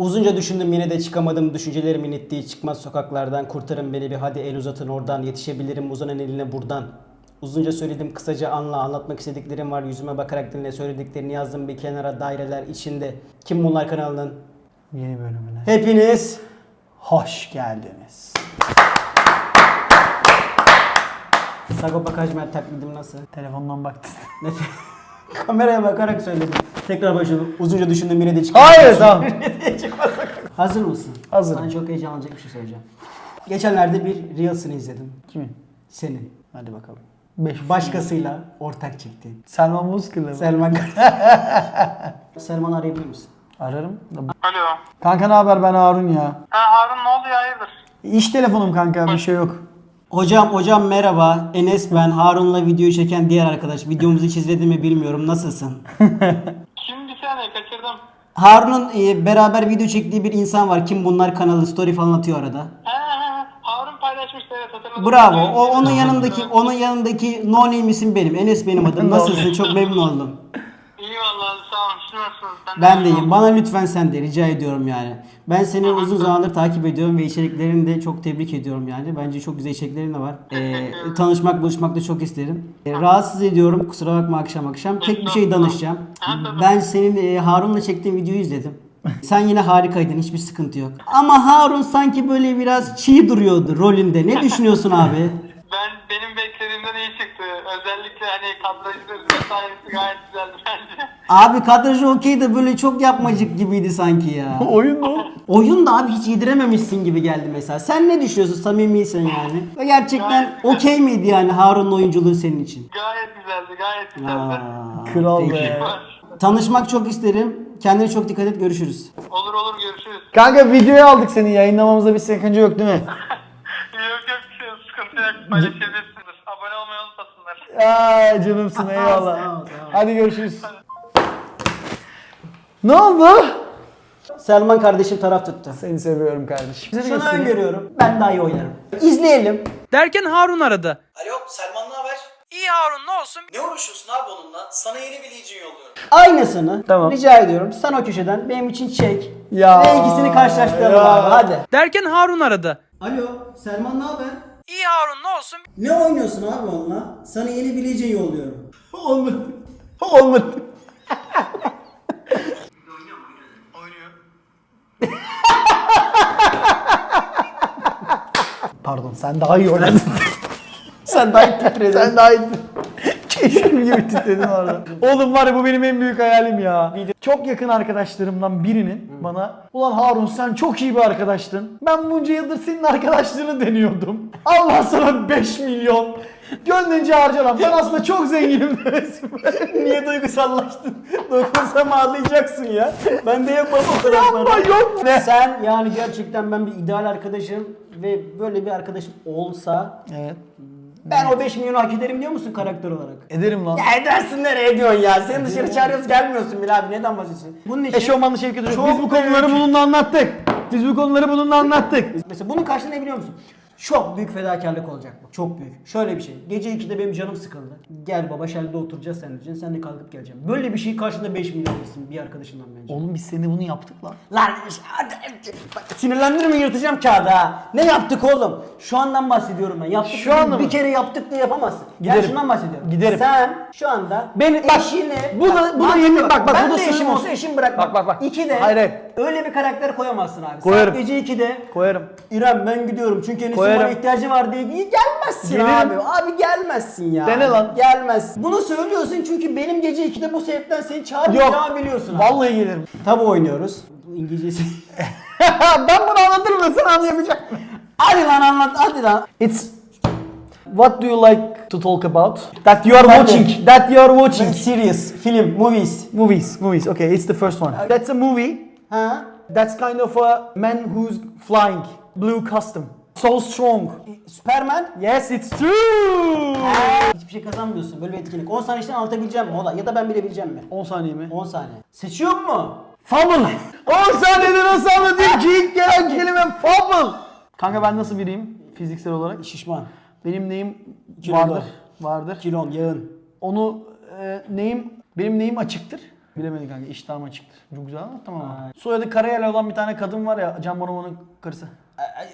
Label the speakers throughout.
Speaker 1: Uzunca düşündüm yine de çıkamadım. Düşüncelerimin ittiği çıkmaz sokaklardan. Kurtarın beni bir hadi el uzatın oradan. Yetişebilirim uzanan eline buradan. Uzunca söyledim kısaca anla anlatmak istediklerim var yüzüme bakarak dinle söylediklerini yazdım bir kenara daireler içinde. Kim bunlar kanalının?
Speaker 2: Yeni bölümüne.
Speaker 1: Hepiniz
Speaker 2: Hoş geldiniz.
Speaker 1: Sagopa Kajmer taklidim nasıl?
Speaker 2: Telefondan.
Speaker 1: Nefes. Kameraya bakarak söyledim. Tekrar başladım. Uzunca düşündüm yine de çıkamadım.
Speaker 2: Hayır tamam.
Speaker 1: Hazır mısın?
Speaker 2: Hazırım.
Speaker 1: Sana çok heyecanlanacak bir şey söyleyeceğim. Geçenlerde bir Reels'ını izledim.
Speaker 2: Kimin?
Speaker 1: Senin.
Speaker 2: Hadi bakalım. Beş.
Speaker 1: Başkasıyla ortak çekti.
Speaker 2: Selman Bozkır'la mı?
Speaker 1: Selman Selman arayabilir misin?
Speaker 2: Ararım.
Speaker 3: Alo.
Speaker 2: Kanka ne haber ben Harun ya.
Speaker 3: Ha Harun ne oldu ya hayırdır?
Speaker 2: İş telefonum kanka bir şey yok.
Speaker 1: Hocam hocam merhaba. Enes ben. Harun'la videoyu çeken diğer arkadaş. Videomuzu hiç izledin mi bilmiyorum. Nasılsın?
Speaker 3: Saniye kaçırdım.
Speaker 1: Harun'un e, beraber video çektiği bir insan var. Kim bunlar kanalı story falan atıyor arada.
Speaker 3: Ha Harun paylaşmıştı evet hatırladım.
Speaker 1: Bravo. O onun yanındaki onun yanındaki no name isim benim. Enes benim adım. Nasılsın? Çok memnun oldum.
Speaker 3: İyi vallahi sağ olun. Siz nasılsınız?
Speaker 1: Ben de iyiyim. Bana lütfen sen de rica ediyorum yani. Ben seni uzun zamandır takip ediyorum ve içeriklerini de çok tebrik ediyorum yani. Bence çok güzel içeriklerin de var. Ee, tanışmak, buluşmak da çok isterim. Ee, rahatsız ediyorum. Kusura bakma akşam akşam. Tek bir şey danışacağım. Ben senin e, Harun'la çektiğin videoyu izledim. Sen yine harikaydın. Hiçbir sıkıntı yok. Ama Harun sanki böyle biraz çiğ duruyordu rolünde. Ne düşünüyorsun abi?
Speaker 3: Ben benim beklediğimden iyi çıktı. Özellikle hani kadrajı vesairesi gayet güzeldi bence.
Speaker 1: Abi kadrajı okey de böyle çok yapmacık gibiydi sanki ya.
Speaker 2: Oyun mu?
Speaker 1: Oyun da abi hiç yedirememişsin gibi geldi mesela. Sen ne düşünüyorsun? Samimiysen yani. Ve gerçekten okey miydi yani Harun'un oyunculuğu senin için?
Speaker 3: Gayet güzeldi gayet güzeldi.
Speaker 1: Aa,
Speaker 2: Kral
Speaker 1: peki.
Speaker 2: be.
Speaker 1: Tanışmak çok isterim. Kendine çok dikkat et. Görüşürüz.
Speaker 3: Olur olur görüşürüz.
Speaker 2: Kanka videoyu aldık seni yayınlamamızda bir sakınca yok değil mi?
Speaker 3: yok yok bir şey yok, sıkıntı yok. Paylaşabilirsiniz. Abone olmayı unutmasınlar.
Speaker 2: Aa canımsın eyvallah. Hadi görüşürüz. Ne oldu?
Speaker 1: Selman kardeşim taraf tuttu.
Speaker 2: Seni seviyorum kardeşim.
Speaker 1: Şunu öngörüyorum. Ben daha iyi oynarım. İzleyelim.
Speaker 4: Derken Harun aradı.
Speaker 1: Alo Selman ne haber?
Speaker 4: İyi Harun ne olsun?
Speaker 1: Ne uğraşıyorsun abi onunla? Sana yeni bir legion yolluyorum. Aynısını
Speaker 2: Tamam.
Speaker 1: rica ediyorum. Sen o köşeden benim için çek.
Speaker 2: Ya,
Speaker 1: Ve ikisini karşılaştıralım
Speaker 2: ya.
Speaker 1: abi hadi.
Speaker 4: Derken Harun aradı.
Speaker 1: Alo Selman ne haber?
Speaker 4: İyi Harun ne olsun?
Speaker 1: Ne oynuyorsun abi onunla? Sana yeni bir legion yolluyorum.
Speaker 2: Olmadı. Olmadı. Pardon sen daha iyi oynadın.
Speaker 1: Sen daha iyi titredin.
Speaker 2: sen daha iyi. Keşfim gibi titredin orada. Oğlum var ya bu benim en büyük hayalim ya. Çok yakın arkadaşlarımdan birinin bana ulan Harun sen çok iyi bir arkadaştın. Ben bunca yıldır senin arkadaşlığını deniyordum. Allah sana 5 milyon. Gönlünce harca lan. Ben aslında çok zenginim demesin.
Speaker 1: Niye duygusallaştın? Dokunsam ağlayacaksın ya. Ben de yapmam o
Speaker 2: Yapma
Speaker 1: tarafları.
Speaker 2: yok ne?
Speaker 1: Sen yani gerçekten ben bir ideal arkadaşım ve böyle bir arkadaşım olsa
Speaker 2: Evet.
Speaker 1: ben o 5 milyonu hak ederim diyor musun karakter olarak?
Speaker 2: Ederim lan.
Speaker 1: Ya edersin nereye diyorsun ya? Sen dışarı çağırıyoruz gelmiyorsun bile abi neden bahsediyorsun? Bunun için
Speaker 2: Eşofmanlı Şevket Hoca.
Speaker 1: Çok
Speaker 2: Biz bu konuları
Speaker 1: büyük.
Speaker 2: bununla anlattık. Biz bu konuları bununla anlattık.
Speaker 1: Mesela bunun karşılığı ne biliyor musun? Çok büyük fedakarlık olacak bu. Çok büyük. Şöyle bir şey. Gece 2'de benim canım sıkıldı. Gel baba şerde oturacağız sen diyeceksin. Sen de kalkıp geleceğim. Böyle bir şey karşında 5 milyon alırsın bir arkadaşından bence.
Speaker 2: Oğlum biz seninle bunu yaptık lan.
Speaker 1: Lan bak, sinirlendirme yırtacağım kağıdı ha. Ne yaptık oğlum? Şu andan bahsediyorum ben. Yaptık
Speaker 2: Şu anda
Speaker 1: bir
Speaker 2: mı?
Speaker 1: kere yaptık diye yapamazsın. Ben
Speaker 2: Giderim.
Speaker 1: şundan bahsediyorum.
Speaker 2: Giderim.
Speaker 1: Sen şu anda
Speaker 2: Beni- bak,
Speaker 1: eşini...
Speaker 2: bu da- bu da yemin- bak, bak,
Speaker 1: ben
Speaker 2: bu da
Speaker 1: de eşim
Speaker 2: sınırım
Speaker 1: olsa
Speaker 2: olsun.
Speaker 1: eşim bırakmam.
Speaker 2: Bak, bak, bak.
Speaker 1: İki de
Speaker 2: Hayır, hayır.
Speaker 1: Öyle bir karakter koyamazsın abi.
Speaker 2: Koyarım.
Speaker 1: Saat gece 2'de
Speaker 2: Koyarım.
Speaker 1: İrem ben gidiyorum çünkü Enes'in
Speaker 2: Koyarım.
Speaker 1: bana ihtiyacı var diye değil gelmezsin
Speaker 2: Gelirim.
Speaker 1: abi. Abi gelmezsin ya.
Speaker 2: Dene lan.
Speaker 1: Gelmezsin. Bunu söylüyorsun çünkü benim gece 2'de bu sebepten seni çağırmayacağımı biliyorsun abi.
Speaker 2: Vallahi gelirim.
Speaker 1: Tabu oynuyoruz. Bu İngilizcesi.
Speaker 2: ben bunu anlatırım da sen anlayamayacak mısın?
Speaker 1: hadi lan anlat hadi lan.
Speaker 2: It's What do you like to talk about? That you are watching. That you are watching.
Speaker 1: Series, film, movies.
Speaker 2: Movies, movies. Okay, it's the first one. That's a movie.
Speaker 1: Ha?
Speaker 2: That's kind of a man who's flying. Blue custom. So strong.
Speaker 1: Superman.
Speaker 2: Yes, it's true.
Speaker 1: Hiçbir şey kazanmıyorsun böyle bir etkinlik. 10 saniye içinde anlatabileceğim mi? O da ya da ben bilebileceğim mi?
Speaker 2: 10 saniye mi?
Speaker 1: 10 saniye. Seçiyor mu?
Speaker 2: Fumble. 10 saniyede nasıl anlatayım ki ilk gelen kelime fumble. Kanka ben nasıl biriyim fiziksel olarak?
Speaker 1: Şişman.
Speaker 2: Benim neyim
Speaker 1: Kilolu.
Speaker 2: vardır. Vardır.
Speaker 1: Kilon, yağın.
Speaker 2: Onu e, neyim benim neyim açıktır? Bilemedim kanka iştahıma çıktı. Çok güzel anlattım ama. Soyadı Karayel olan bir tane kadın var ya Can Bonomo'nun karısı.
Speaker 1: Ay, ay,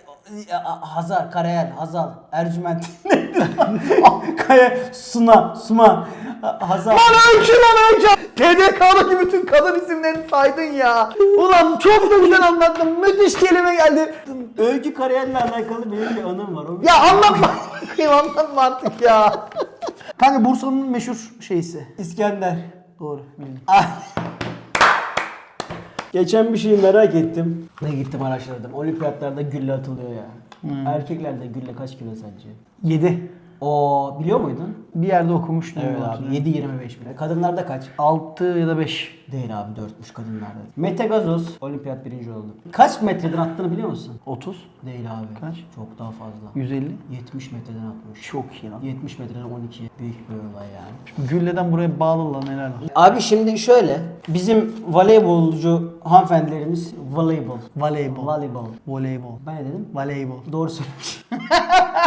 Speaker 1: a- Hazar, Karayel, Hazal, Ercüment. Kaya, Suna, Suma, Hazar.
Speaker 2: Lan Öykü lan Öykü! TDK'daki bütün kadın isimlerini saydın ya. Ulan çok da güzel anlattın. Müthiş kelime geldi.
Speaker 1: Öykü Karayel'le alakalı benim bir anım var. O bir-
Speaker 2: Ya anlatma. anlatma artık ya. Kanka Bursa'nın meşhur şeysi.
Speaker 1: İskender.
Speaker 2: Doğru bildim.
Speaker 1: Geçen bir şeyi merak ettim. Ne gittim araştırdım. Olimpiyatlarda gülle atılıyor ya. Erkeklerde gülle kaç kilo sence?
Speaker 2: 7.
Speaker 1: O biliyor muydun?
Speaker 2: Bir yerde okumuştum.
Speaker 1: Evet abi
Speaker 2: hatırlıyorum.
Speaker 1: 7-25 bile. Kadınlarda kaç?
Speaker 2: 6 ya da 5.
Speaker 1: Değil abi 4'müş kadınlarda. Mete Gazoz olimpiyat birinci oldu. Kaç metreden attığını biliyor musun?
Speaker 2: 30.
Speaker 1: Değil abi.
Speaker 2: Kaç?
Speaker 1: Çok daha fazla.
Speaker 2: 150.
Speaker 1: 70 metreden atmış.
Speaker 2: Çok iyi lan.
Speaker 1: 70 metreden 12. Büyük bir olay yani.
Speaker 2: Gülleden buraya bağlı lan helal olsun.
Speaker 1: Abi şimdi şöyle. Bizim voleybolcu hanımefendilerimiz voleybol.
Speaker 2: Voleybol.
Speaker 1: Voleybol.
Speaker 2: Voleybol.
Speaker 1: Ben ne dedim?
Speaker 2: Voleybol.
Speaker 1: Doğru söylemiş.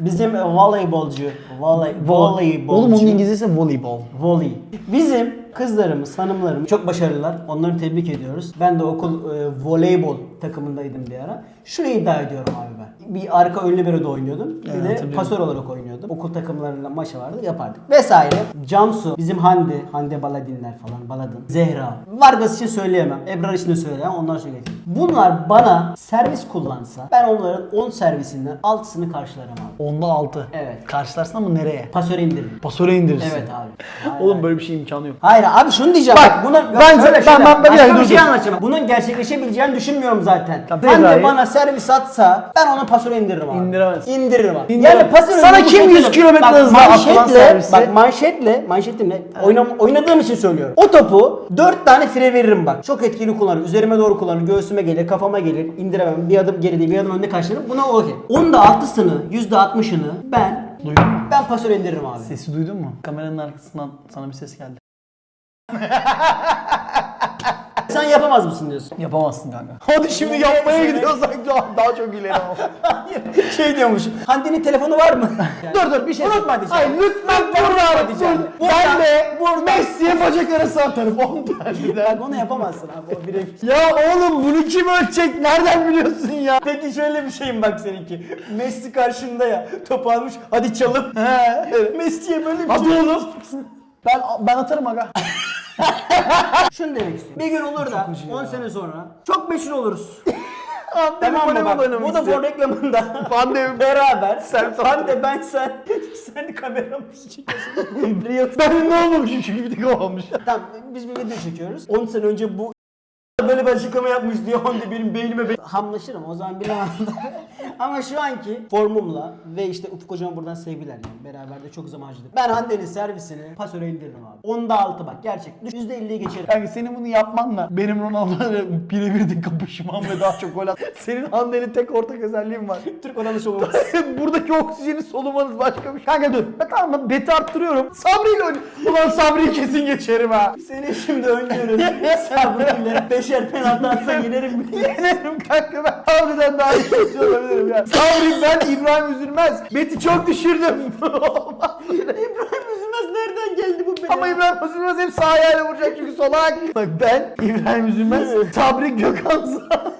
Speaker 1: Bizim voleybolcu, voley, voleybolcu.
Speaker 2: Oğlum onun İngilizcesi voleybol.
Speaker 1: Voley. Bizim kızlarımız, hanımlarımız çok başarılılar. Onları tebrik ediyoruz. Ben de okul e, voleybol takımındaydım bir ara. Şunu iddia ediyorum abi ben. Bir arka önlü bir oynuyordum. Bir
Speaker 2: Evet,
Speaker 1: de
Speaker 2: hatırlıyorum.
Speaker 1: pasör olarak oynuyordum. Okul takımlarıyla maçı vardı yapardık. Vesaire. Cansu, bizim Hande, Hande Baladinler falan, Baladin. Zehra. Vargas için söyleyemem. Ebrar için de söyleyemem. Ondan sonra geçeyim. Bunlar bana servis kullansa ben onların 10 servisinden 6'sını karşılarım abi.
Speaker 2: Onda 6.
Speaker 1: Evet.
Speaker 2: Karşılarsın ama nereye?
Speaker 1: Pasöre indiririm.
Speaker 2: Pasöre indirirsin.
Speaker 1: Evet abi. Hayır,
Speaker 2: Oğlum böyle bir şey imkanı yok.
Speaker 1: Hayır abi şunu diyeceğim.
Speaker 2: Bak,
Speaker 1: buna,
Speaker 2: ben-
Speaker 1: şöyle,
Speaker 2: ben-
Speaker 1: şöyle.
Speaker 2: ben- ben-
Speaker 1: Başka bir şey anlatacağım. Bunun gerçekleşebileceğini düşünmüyorum zaten.
Speaker 2: Tamam,
Speaker 1: ben de bana servis atsa ben onu pasöre indiririm abi.
Speaker 2: İndiremez.
Speaker 1: İndiririm abi.
Speaker 2: İndiremez.
Speaker 1: pasöre
Speaker 2: Sana
Speaker 1: bu
Speaker 2: kim
Speaker 1: şekilde-
Speaker 2: 100 kilometre hızla atılan
Speaker 1: manşetle-
Speaker 2: servisi-
Speaker 1: Bak manşetle, manşetimle oynam, oynadığım için söylüyorum. O topu 4 tane fire veririm bak. Çok etkili kullanır. Üzerime doğru kullanır. Göğsüme gelir, kafama gelir. indiremem. Bir adım geride, bir adım önde kaçırırım. Buna okey. Onun da 6'sını, %60'ını ben
Speaker 2: Duydun mu?
Speaker 1: ben pasöre indiririm abi.
Speaker 2: Sesi duydun mu? Kameranın arkasından sana bir ses geldi.
Speaker 1: Sen yapamaz mısın diyorsun?
Speaker 2: Yapamazsın kanka. Hadi şimdi yapmaya gidiyorsak daha, daha çok ileri ama.
Speaker 1: şey diyormuş. Hande'nin telefonu var mı?
Speaker 2: dur dur bir şey
Speaker 1: Unutma diyeceğim.
Speaker 2: Hayır lütfen burada
Speaker 1: diyeceğim.
Speaker 2: dur. Ben de Messi'ye bacak arası atarım 10 tane.
Speaker 1: Bak onu yapamazsın abi. O.
Speaker 2: Ya oğlum bunu kim ölçecek? Nereden biliyorsun ya?
Speaker 1: Peki şöyle bir şeyim bak seninki. Messi karşında ya. Topu almış. Hadi çalım.
Speaker 2: He.
Speaker 1: Messi'ye böyle bir
Speaker 2: Hadi
Speaker 1: şey.
Speaker 2: oğlum. Ben ben atarım aga.
Speaker 1: Şunu demek istiyorum. Bir gün olur da 10 sene sonra çok meşhur oluruz.
Speaker 2: Tamam
Speaker 1: tamam mı bak? Vodafone reklamında.
Speaker 2: Pandemi.
Speaker 1: Beraber.
Speaker 2: Sen-
Speaker 1: ben de ben sen. sen kameramızı çekiyorsun.
Speaker 2: Ben ne olmamışım çünkü bir tek olmamış.
Speaker 1: Tamam biz bir video çekiyoruz. 10 sene önce bu böyle bir açıklama yapmış diye Hande benim beynime be- hamlaşırım o zaman bilemem. Ama şu anki formumla ve işte Ufuk hocama buradan sevgiler yani beraber de çok zaman harcadık. Ben Hande'nin servisini pasöre indiririm abi. Onda altı bak gerçek. %50'yi geçerim.
Speaker 2: Kanka senin bunu yapmanla benim Ronaldo'yla birebir de kapışmam ve daha çok gol at. Senin Hande'nin tek ortak özelliğin var.
Speaker 1: Türk odanı şovu.
Speaker 2: Buradaki oksijeni solumanız başka bir şey. Kanka dur. Ben tamam mı? Beti arttırıyorum. Sabri ile. Ulan Sabri'yi kesin geçerim ha.
Speaker 1: Seni şimdi öngörün. Sabrıyla beşer penaltı atsan yenerim?
Speaker 2: Yenerim kanka ben harbiden daha iyi oyuncu olabilirim ya. Sabri ben İbrahim Üzülmez. Beti çok düşürdüm.
Speaker 1: İbrahim Üzülmez nereden geldi bu be?
Speaker 2: Ama İbrahim Üzülmez hep sağ ayağıyla vuracak çünkü solak. Bak ben İbrahim Üzülmez, Sabri Gökhan Zan.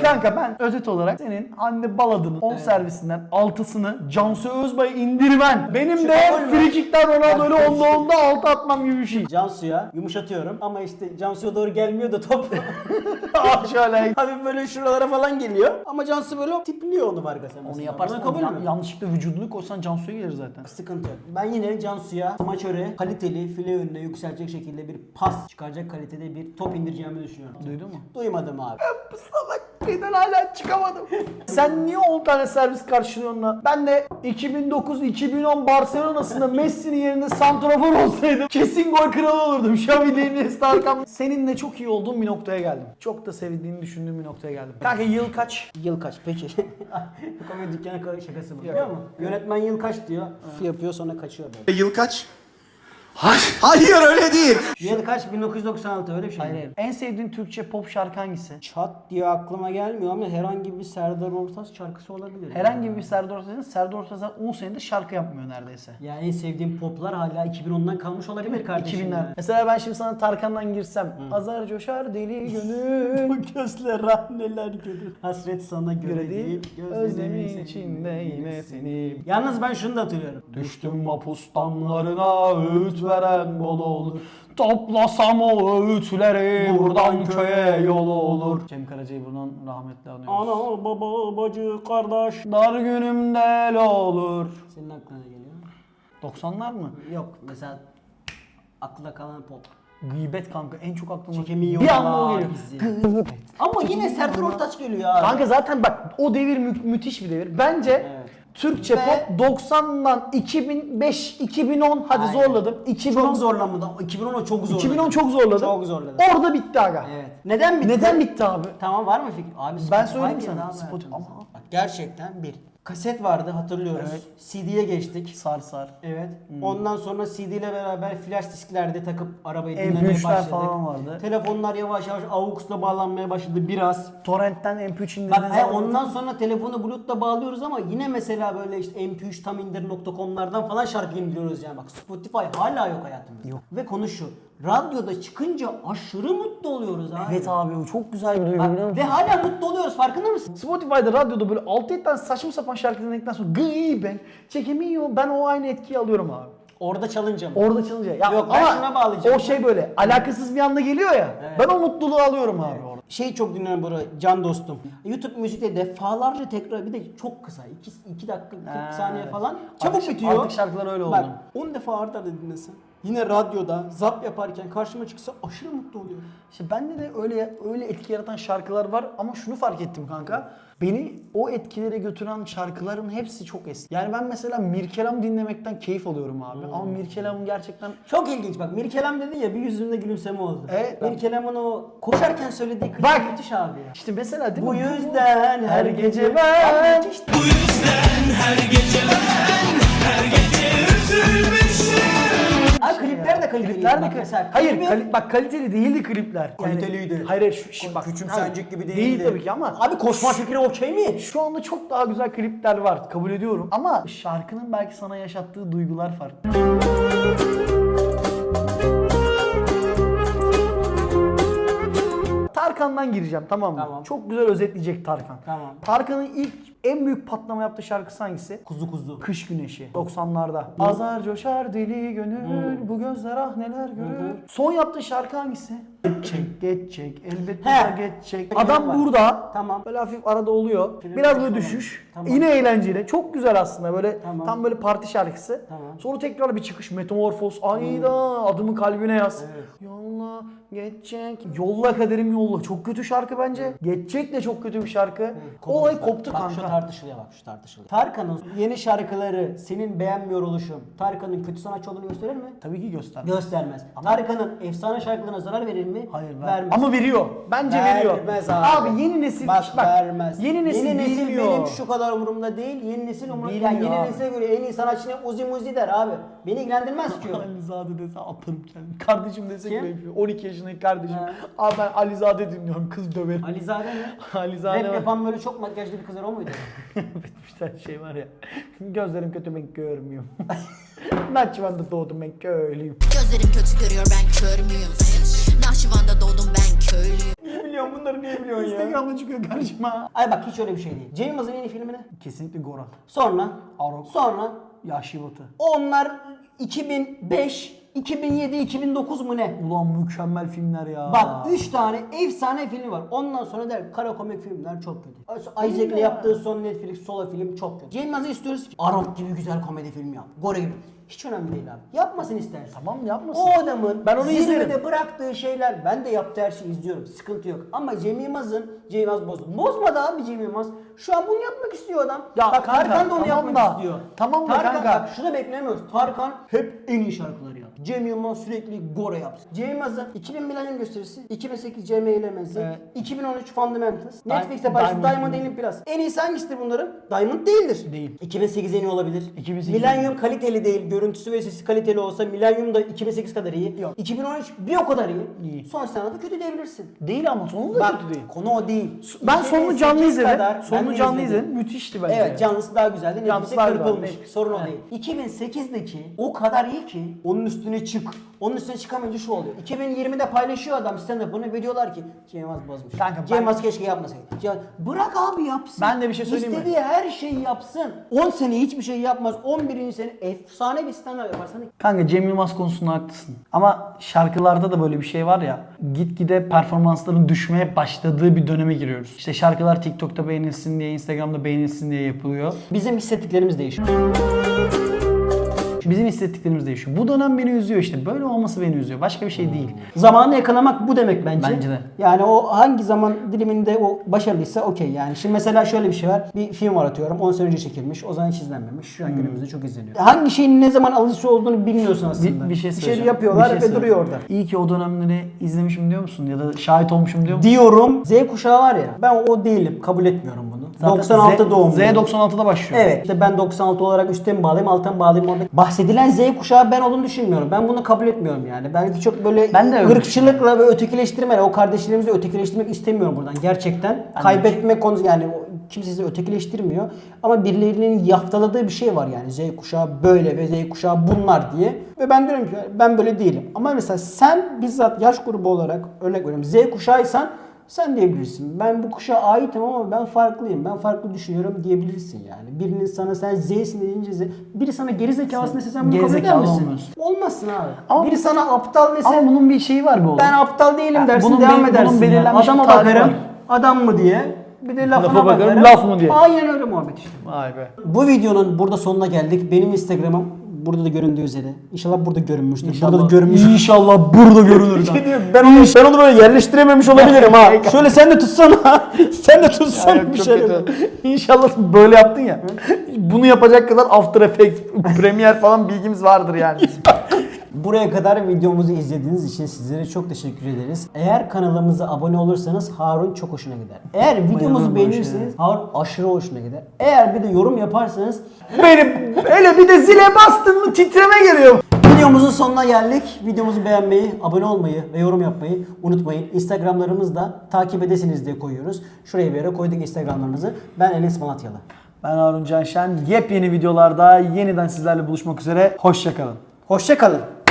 Speaker 2: Kanka ben özet olarak senin Hande Baladın'ın 10 servisinden 6'sını Cansu Özbay'a indirmen. Benim de
Speaker 1: Şaka mı?
Speaker 2: frikikten Ronaldo'yla onda onda 6 atmam gibi bir şey.
Speaker 1: Cansu'ya yumuşatıyorum ama işte Cansu'ya doğru gelmiyor da top.
Speaker 2: Aa şöyle.
Speaker 1: Hafif böyle şuralara falan geliyor. Ama Cansu böyle tipliyor onu Vargas'a mesela.
Speaker 2: Onu yaparsın
Speaker 1: Buna kabul
Speaker 2: yan-
Speaker 1: mü?
Speaker 2: yanlışlıkla vücudunu koysan Cansu'ya gelir zaten.
Speaker 1: Sıkıntı yok. Ben yine Cansu'ya smaçöre kaliteli file önüne yükselecek şekilde bir pas çıkaracak kalitede bir top indireceğimi düşünüyorum.
Speaker 2: Duydun mu?
Speaker 1: Duymadım abi.
Speaker 2: Şeyden hala çıkamadım. Sen niye 10 tane servis karşılıyorsun lan? Ben de 2009-2010 Barcelona'sında Messi'nin yerinde santrafor olsaydım kesin gol kralı olurdum. Xavi değil Iniesta arkam. Seninle çok iyi olduğum bir noktaya geldim. Çok da sevdiğini düşündüğüm bir noktaya geldim. Kanka yıl kaç?
Speaker 1: Yıl kaç peki? Komedi dükkanı şakası bu. Biliyor musun? Yönetmen yıl kaç diyor. Yapıyor sonra kaçıyor böyle.
Speaker 5: Yıl kaç? Hayır öyle değil.
Speaker 1: Yıl kaç? 1996 öyle bir şey.
Speaker 2: Hayır. En sevdiğin Türkçe pop şarkı hangisi?
Speaker 1: Çat diye aklıma gelmiyor ama herhangi bir Serdar Ortaç şarkısı olabilir.
Speaker 2: Herhangi bir Serdar Ortaç'ın Serdar Ortaç zaten 10 senedir şarkı yapmıyor neredeyse.
Speaker 1: Yani en sevdiğim poplar hala 2010'dan kalmış olabilir kardeşim.
Speaker 2: 2000'ler.
Speaker 1: ya.
Speaker 2: Mesela ben şimdi sana Tarkan'dan girsem. Azar coşar deli gönül.
Speaker 1: Bu gözler ah neler görür. Hasret sana göre,
Speaker 2: göre
Speaker 1: değil. seni-
Speaker 2: içinde yine seni.
Speaker 1: Yalnız ben şunu da hatırlıyorum.
Speaker 2: Düştüm mapus damlarına öğüt veren bol olur. Toplasam o öğütleri buradan köye yol olur. Cem Karaca'yı buradan rahmetle anıyoruz.
Speaker 1: Ana baba bacı kardeş.
Speaker 2: Dar günümde el olur.
Speaker 1: Senin aklına ne geliyor?
Speaker 2: 90'lar mı?
Speaker 1: Yok mesela akla kalan pop.
Speaker 2: Gıybet kanka en çok aklıma
Speaker 1: Çekemiyorlar
Speaker 2: bir anda o geliyor.
Speaker 1: bizi.
Speaker 2: Gıybet.
Speaker 1: Ama yine Serdar Ortaç geliyor abi.
Speaker 2: Kanka zaten bak o devir mü- müthiş bir devir. Bence
Speaker 1: Evet.
Speaker 2: Türkçe
Speaker 1: Ve-
Speaker 2: pop 90'dan 2005 2010 hadi
Speaker 1: Aynen.
Speaker 2: zorladım. 2010
Speaker 1: Çok zorlamadı. 2010 çok zorladı.
Speaker 2: 2010 çok zorladı.
Speaker 1: Çok zorladı.
Speaker 2: Orada bitti aga.
Speaker 1: Evet. Neden bitti?
Speaker 2: Neden bitti abi?
Speaker 1: Tamam var mı fikir? Abi
Speaker 2: Ben
Speaker 1: Spotify
Speaker 2: söyleyeyim
Speaker 1: girdi
Speaker 2: sana.
Speaker 1: abi
Speaker 2: Spotify-
Speaker 1: hayatımıza.
Speaker 2: ama-
Speaker 1: Bak gerçekten bir. Kaset vardı hatırlıyoruz.
Speaker 2: Evet.
Speaker 1: CD'ye geçtik.
Speaker 2: Sar sar.
Speaker 1: Evet.
Speaker 2: Hmm.
Speaker 1: Ondan sonra CD ile beraber flash disklerde takıp arabayı
Speaker 2: MP3'ler
Speaker 1: dinlemeye başladık.
Speaker 2: falan vardı.
Speaker 1: Telefonlar yavaş yavaş AUX'la bağlanmaya başladı biraz.
Speaker 2: Torrent'ten MP3
Speaker 1: Bak
Speaker 2: indirdiğiniz
Speaker 1: he,
Speaker 2: zaman-
Speaker 1: ondan sonra telefonu Bluetooth'la bağlıyoruz ama yine mesela böyle işte mp3 tam indir.com'lardan falan şarkı indiriyoruz yani. Bak Spotify hala yok hayatımızda.
Speaker 2: Yok.
Speaker 1: Ve konu şu. Radyoda çıkınca aşırı mutlu oluyoruz abi.
Speaker 2: Evet abi o çok güzel bir duygu biliyor musun?
Speaker 1: ve hala mutlu oluyoruz farkında mısın?
Speaker 2: Spotify'da radyoda böyle 6-7 tane saçma sapan şarkı dinledikten sonra gıybet çekemiyor. Ben o aynı etkiyi alıyorum abi.
Speaker 1: Orada çalınca mı?
Speaker 2: Orada çalınca. Ya
Speaker 1: Yok, ben şuna bağlayacağım.
Speaker 2: O şey böyle alakasız bir anda geliyor ya.
Speaker 1: Evet.
Speaker 2: Ben o mutluluğu alıyorum abi orada.
Speaker 1: Şey çok dinliyorum burada can dostum. YouTube müzikte defalarca tekrar bir de çok kısa. 2 dakika 40
Speaker 2: Ha,
Speaker 1: saniye falan. Çabuk bitiyor.
Speaker 2: artık şarkılar öyle oldu.
Speaker 1: Bak 10 defa arda arda dinlesem. Yine radyoda zap yaparken karşıma çıksa aşırı mutlu oluyorum.
Speaker 2: İşte bende de öyle öyle etki yaratan şarkılar var ama şunu fark ettim kanka. Beni o etkilere götüren şarkıların hepsi çok eski. Yani ben mesela Mirkelam dinlemekten keyif alıyorum abi. Ama Mirkelam'ın gerçekten
Speaker 1: Çok ilginç bak Mirkelam dedin ya bir yüzünde gülümseme oldu.
Speaker 2: Evet, ben-
Speaker 1: Mirkelam'ın o koşarken söylediği klip
Speaker 2: Bak!
Speaker 1: müthiş abi ya.
Speaker 2: işte mesela değil
Speaker 1: Bu
Speaker 2: mi?
Speaker 1: yüzden
Speaker 2: her gece ben
Speaker 1: Abi müthiş. Abi klipler de kaliteli.
Speaker 2: Klipler de kal-
Speaker 1: mesela
Speaker 2: Hayır, kali- bak kaliteli değildi klipler.
Speaker 1: Kaliteliydi.
Speaker 2: hayır, hayır, şu, şu, bak,
Speaker 1: Küçümsenecek gibi değildi.
Speaker 2: Değil tabii ki ama
Speaker 1: Abi koşma fikri okey mi?
Speaker 2: şu anda çok daha güzel klipler var. Kabul ediyorum. Ama şarkının belki sana yaşattığı duygular farklı. Tarkan'dan gireceğim tamam mı?
Speaker 1: Tamam.
Speaker 2: Çok güzel özetleyecek Tarkan.
Speaker 1: Tamam.
Speaker 2: Tarkan'ın ilk en büyük patlama yaptığı şarkısı hangisi?
Speaker 1: Kuzu kuzu.
Speaker 2: Kış Güneşi 90'larda. Azar coşar deli gönül bu gözler ah neler görür. Son yaptığı şarkı hangisi? Geçecek, geçecek, elbette
Speaker 1: He.
Speaker 2: geçecek. Adam burada.
Speaker 1: Tamam.
Speaker 2: Böyle hafif arada oluyor.
Speaker 1: Film
Speaker 2: Biraz böyle düşüş.
Speaker 1: Tamam.
Speaker 2: Yine eğlenceli. Çok güzel aslında böyle
Speaker 1: Tamam.
Speaker 2: tam böyle parti şarkısı.
Speaker 1: Tamam.
Speaker 2: Sonra tekrar bir çıkış metamorfoz. Ayda adımı kalbine yaz.
Speaker 1: Evet.
Speaker 2: Yolla geçecek. Yolla kaderim yolla. Çok kötü şarkı bence. Geçecek de çok kötü bir şarkı. Olay koptu
Speaker 1: bak,
Speaker 2: kanka.
Speaker 1: Tartışılıyor bak şu tartışılıyor. Tarkan'ın yeni şarkıları senin beğenmiyor oluşun Tarkan'ın kötü sanatçı olduğunu gösterir mi?
Speaker 2: Tabii ki göster.
Speaker 1: Göstermez. Tarkan'ın efsane şarkılarına zarar verir mi?
Speaker 2: Hayır ver.
Speaker 1: Vermez.
Speaker 2: Ama veriyor. Bence veriyor.
Speaker 1: Vermez abi.
Speaker 2: yeni nesil
Speaker 1: Bak,
Speaker 2: bak,
Speaker 1: vermez.
Speaker 2: Yeni nesil, bilmiyor.
Speaker 1: benim şu kadar umurumda değil. Yeni nesil umurumda.
Speaker 2: Bilmiyor
Speaker 1: Yani yeni
Speaker 2: abi.
Speaker 1: nesile göre en iyi sanatçı ne? Uzi Muzi der abi. Beni ilgilendirmez ki o.
Speaker 2: Alizade dese atarım kendimi. Kardeşim dese yapıyor. 12 yaşındaki kardeşim.
Speaker 1: Ha.
Speaker 2: Abi ben Alizade dinliyorum. Kız döverim.
Speaker 1: Alizade mi?
Speaker 2: Alizade
Speaker 1: Rap yapan böyle çok makyajlı bir kızlar o muydu?
Speaker 2: bir tane şey var ya. Gözlerim kötü ben görmüyorum. Nahçıvan'da doğdum ben köylüyüm.
Speaker 6: Gözlerim kötü görüyor ben kör müyüm? Nahşıvan'da doğdum ben köylüyüm.
Speaker 1: ne biliyorsun bunları niye biliyorsun ya?
Speaker 2: Instagram'da çıkıyor karşıma.
Speaker 1: Ay bak hiç öyle bir şey değil. Cem Yılmaz'ın yeni filmi ne?
Speaker 2: Kesinlikle Goran.
Speaker 1: Sonra
Speaker 2: Arok.
Speaker 1: sonra
Speaker 2: Yaşlı Batı.
Speaker 1: onlar 2005 2007 2009 mu ne?
Speaker 2: Ulan mükemmel filmler ya.
Speaker 1: Bak 3 tane efsane filmi var. Ondan sonra der kara komik filmler çok kötü. Isaac'le yaptığı son Netflix solo film çok kötü. Cem istiyoruz ki Arok gibi güzel komedi filmi yap. Gore gibi. Hiç önemli değil abi. Yapmasın istersen.
Speaker 2: Tamam yapmasın.
Speaker 1: O adamın
Speaker 2: Ben onu
Speaker 1: zirvede
Speaker 2: izlerim.
Speaker 1: bıraktığı şeyler ben de yaptığı her şeyi izliyorum. Sıkıntı yok. Ama Cem Yılmaz'ın Cem Yılmaz bozdu. Bozmadı abi Cem Yılmaz. Şu an bunu yapmak istiyor adam.
Speaker 2: Ya
Speaker 1: bak
Speaker 2: kanka,
Speaker 1: Tarkan da onu
Speaker 2: tamam
Speaker 1: yapmak
Speaker 2: da-
Speaker 1: istiyor.
Speaker 2: tamam da
Speaker 1: Tarkan,
Speaker 2: kanka.
Speaker 1: Bak şunu beklemiyoruz. Tarkan hep en iyi şarkıları. Cem Yılmaz sürekli gore yapsın. Cem Yılmaz'ın 2000 milenyum gösterisi, 2008 CM Elemezi,
Speaker 2: Evet.
Speaker 1: 2013 Fundamentals, Netflix'te paylaştı
Speaker 2: Diamond.
Speaker 1: Elite Plus. En iyisi hangisidir bunların? Diamond değildir.
Speaker 2: Değil.
Speaker 1: 2008 en iyi olabilir.
Speaker 2: 2008
Speaker 1: Millennium kaliteli değil. Görüntüsü ve sesi kaliteli olsa Millennium da 2008 kadar iyi.
Speaker 2: Yok.
Speaker 1: 2013 bir o kadar iyi.
Speaker 2: İyi.
Speaker 1: Son sene de kötü diyebilirsin.
Speaker 2: Değil ama sonu da
Speaker 1: Bak
Speaker 2: kötü değil.
Speaker 1: konu o değil.
Speaker 2: Ben sonunu canlı
Speaker 1: 2008
Speaker 2: izledim.
Speaker 1: kadar-
Speaker 2: sonunu canlı
Speaker 1: izledim.
Speaker 2: izledim. Müthişti bence.
Speaker 1: Evet canlısı daha güzeldi.
Speaker 2: Daha
Speaker 1: kırpılmış.
Speaker 2: güzeldi.
Speaker 1: Sorun o değil. 2008'deki o kadar iyi ki onun üstüne çık. Onun üstüne çıkamayınca şu oluyor. 2020'de paylaşıyor adam stand-up'ını ve diyorlar ki Cem Yılmaz bozmuş.
Speaker 2: Kanka
Speaker 1: Cem
Speaker 2: ben-
Speaker 1: keşke yapmasaydı. Cem- Bırak abi yapsın.
Speaker 2: Ben de bir şey söyleyeyim mi?
Speaker 1: İstediği her şeyi yapsın. 10 sene hiçbir şey yapmaz. 11. sene efsane bir stand-up yaparsan
Speaker 2: Kanka Cem Yılmaz konusunda haklısın. Ama şarkılarda da böyle bir şey var ya. Gitgide performansların düşmeye başladığı bir döneme giriyoruz. İşte şarkılar TikTok'ta beğenilsin diye, Instagram'da beğenilsin diye yapılıyor.
Speaker 1: bizim hissettiklerimiz değişiyor.
Speaker 2: Bizim hissettiklerimiz değişiyor. Bu dönem beni üzüyor işte. Böyle olması beni üzüyor. Başka bir şey değil.
Speaker 1: Zamanı yakalamak bu demek bence.
Speaker 2: Bence de.
Speaker 1: Yani o hangi zaman diliminde o başarılıysa okey yani. Şimdi mesela şöyle bir şey var. Bir film var atıyorum. 10 sene önce çekilmiş. O zaman hiç izlenmemiş. Şu an
Speaker 2: Hmm.
Speaker 1: günümüzde çok izleniyor. Hangi şeyin ne zaman alıcısı olduğunu bilmiyorsun aslında.
Speaker 2: Bir, bir şey
Speaker 1: bir şey
Speaker 2: söyleyeceğim.
Speaker 1: yapıyorlar
Speaker 2: Bir şey
Speaker 1: ve duruyor orada.
Speaker 2: İyi ki o dönemleri izlemişim diyor musun? Ya da şahit olmuşum diyor musun?
Speaker 1: Diyorum Z kuşağı var ya. Ben o değilim. Kabul etmiyorum bunu.
Speaker 2: Zaten
Speaker 1: 96
Speaker 2: Z-
Speaker 1: doğumlu.
Speaker 2: Z 96'da başlıyor.
Speaker 1: Evet. İşte ben 96 olarak üstten mi bağlayayım, alttan mı bağlayayım orada. Bahsedilen Z kuşağı ben olduğunu düşünmüyorum. Ben bunu kabul etmiyorum yani. Belki çok böyle
Speaker 2: Ben de
Speaker 1: ırkçılıkla ve ötekileştirmeyle o kardeşlerimizi ötekileştirmek istemiyorum buradan gerçekten. Kaybetme konusu yani kimse sizi ötekileştirmiyor. Ama birilerinin yaftaladığı bir şey var yani. Z kuşağı böyle ve Z kuşağı bunlar diye. Ve ben diyorum ki ben böyle değilim. Ama mesela sen bizzat yaş grubu olarak örnek veriyorum Z kuşağıysan sen diyebilirsin. Ben bu kuşağa aitim ama ben farklıyım. Ben farklı düşünüyorum diyebilirsin yani. Birinin sana sen Z'sin deyince Z. Biri sana geri zekalısın dese sen bunu kabul eder
Speaker 2: gerizekalı
Speaker 1: misin?
Speaker 2: olmuyorsun.
Speaker 1: Olmazsın abi.
Speaker 2: Ama-
Speaker 1: Biri sana aptal dese
Speaker 2: Ama bunun bir şeyi var be oğlum.
Speaker 1: ben aptal değilim
Speaker 2: Ya
Speaker 1: dersin
Speaker 2: bunun
Speaker 1: devam
Speaker 2: bel-
Speaker 1: edersin.
Speaker 2: bunun belirlenmiş
Speaker 1: Adama
Speaker 2: bir tarihi
Speaker 1: bakarım
Speaker 2: var.
Speaker 1: adam mı diye. Bir de lafına
Speaker 2: bakarım,
Speaker 1: bakarım.
Speaker 2: laf mı diye.
Speaker 1: Aynen öyle muhabbet işte.
Speaker 2: Vay be.
Speaker 1: Bu videonun burada sonuna geldik. Benim Instagram'ım burada da göründüğü üzere. İnşallah burada görünmüştür.
Speaker 2: İnşallah.
Speaker 1: Burada da görünmüş.
Speaker 2: İnşallah burada görünür.
Speaker 1: Şey ben onu, ben onu böyle yerleştirememiş olabilirim ha. Şöyle sen de tutsana. sen de tutsana bir şey.
Speaker 2: İnşallah böyle yaptın ya. Bunu yapacak kadar After Effects, Premiere falan bilgimiz vardır yani.
Speaker 1: Buraya kadar videomuzu izlediğiniz için sizlere çok teşekkür ederiz. Eğer kanalımıza abone olursanız Harun çok hoşuna gider. Eğer videomuzu beğenirseniz Harun aşırı hoşuna gider. Eğer bir de yorum yaparsanız
Speaker 2: Benim hele bir de zile bastın mı titreme geliyor.
Speaker 1: Videomuzun sonuna geldik. Videomuzu beğenmeyi, abone olmayı ve yorum yapmayı unutmayın. Instagramlarımızda takip edesiniz diye koyuyoruz. Şuraya bir yere koyduk Instagramlarımızı. Ben Enes Malatyalı.
Speaker 2: Ben Harun Can Şen. Yepyeni videolarda yeniden sizlerle buluşmak üzere. Hoşçakalın.
Speaker 1: Hoşçakalın.